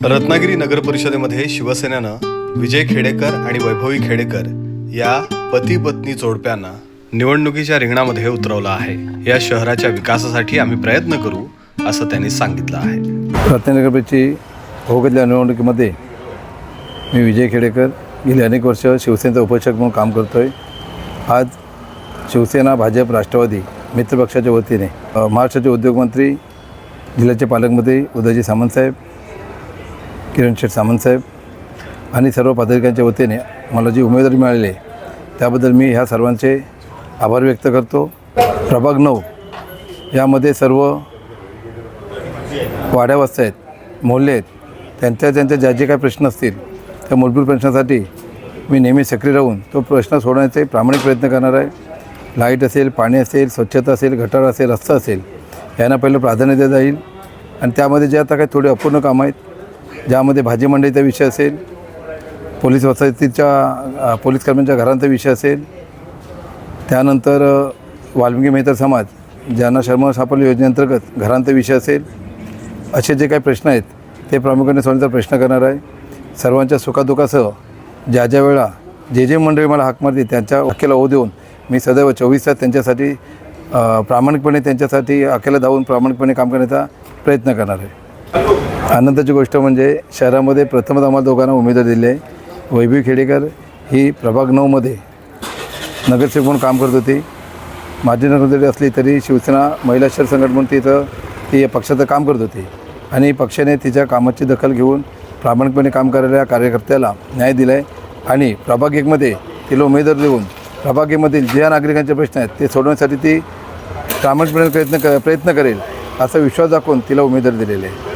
रत्नागिरी नगर परिषदेमध्ये शिवसेनेनं विजय खेडेकर आणि वैभवी खेडेकर या पती पत्नी जोडप्यांना निवडणुकीच्या रिंगणामध्ये उतरवलं आहे. या शहराच्या विकासासाठी आम्ही प्रयत्न करू असं त्यांनी सांगितलं आहे. रत्नागिरीची भोगतल्या निवडणुकीमध्ये मी विजय खेडेकर गेली अनेक वर्ष शिवसेनेचा उपोषक म्हणून काम करतो आहे आज शिवसेना भाजप राष्ट्रवादी मित्रपक्षाच्या वतीने महाराष्ट्राचे उद्योगमंत्री जिल्ह्याचे पालकमंत्री उदयजी सामंतसाहेब किरण शेठ सामंतसाहेब आणि सर्व पदाधिकाऱ्यांच्या वतीने मला जी उमेदवारी मिळालेली आहे त्याबद्दल मी ह्या सर्वांचे आभार व्यक्त करतो. प्रभाग नऊ यामध्ये सर्व वाड्या वस्त्या आहेत मोहल्ले आहेत त्यांच्या त्यांच्या ज्या जे काही प्रश्न असतील त्या मूलभूत प्रश्नासाठी मी नेहमी सक्रिय राहून तो प्रश्न सोडवण्याचे प्रामाणिक प्रयत्न करणार आहे. लाइट असेल पाणी असेल स्वच्छता असेल गटार असेल रस्ता असेल यांना पहिलं प्राधान्य दिलं जाईल. आणि त्यामध्ये जे आता काही थोडे अपूर्ण कामं आहेत ज्यामध्ये भाजी मंडईचा विषय असेल पोलीस वसाहतीच्या पोलीस कर्मचाऱ्यांच्या घरांचा विषय असेल त्यानंतर वाल्मिकी मेहतर समाज ज्यांना शर्मा सापडले योजनेअंतर्गत घरांचा विषय असेल असे जे काही प्रश्न आहेत ते प्रामुख्याने सोडण्याचा प्रश्न करणार आहे. सर्वांच्या सुखादुखासह ज्या ज्या वेळा जे जे मंडळी मला हाक मारते त्यांच्या अखेला ओ देऊन मी सदैव चोवीस तास त्यांच्यासाठी प्रामाणिकपणे त्यांच्यासाठी अखेला धावून प्रामाणिकपणे काम करण्याचा प्रयत्न करणार आहे. आनंदाची गोष्ट म्हणजे शहरामध्ये प्रथमच आम्हाला दोघांना उमेदवार दिली आहे. वैभवी खेडेकर ही प्रभाग नऊमध्ये नगरसेवक म्हणून काम करत होती. माजी नगरसेवक असली तरी शिवसेना महिला शहर संघटना म्हणून तिथं ती पक्षाचं काम करत होती. आणि पक्षाने तिच्या कामाची दखल घेऊन प्रामाणिकपणे काम करणाऱ्या कार्यकर्त्याला न्याय दिला आहे आणि प्रभाग एकमध्ये तिला उमेदवार देऊन प्रभाग एकमधील ज्या नागरिकांचे प्रश्न आहेत ते सोडवण्यासाठी ती प्रामाणिकपणे प्रयत्न क प्रयत्न करेल असा विश्वास दाखवून तिला उमेदवार दिलेले आहे.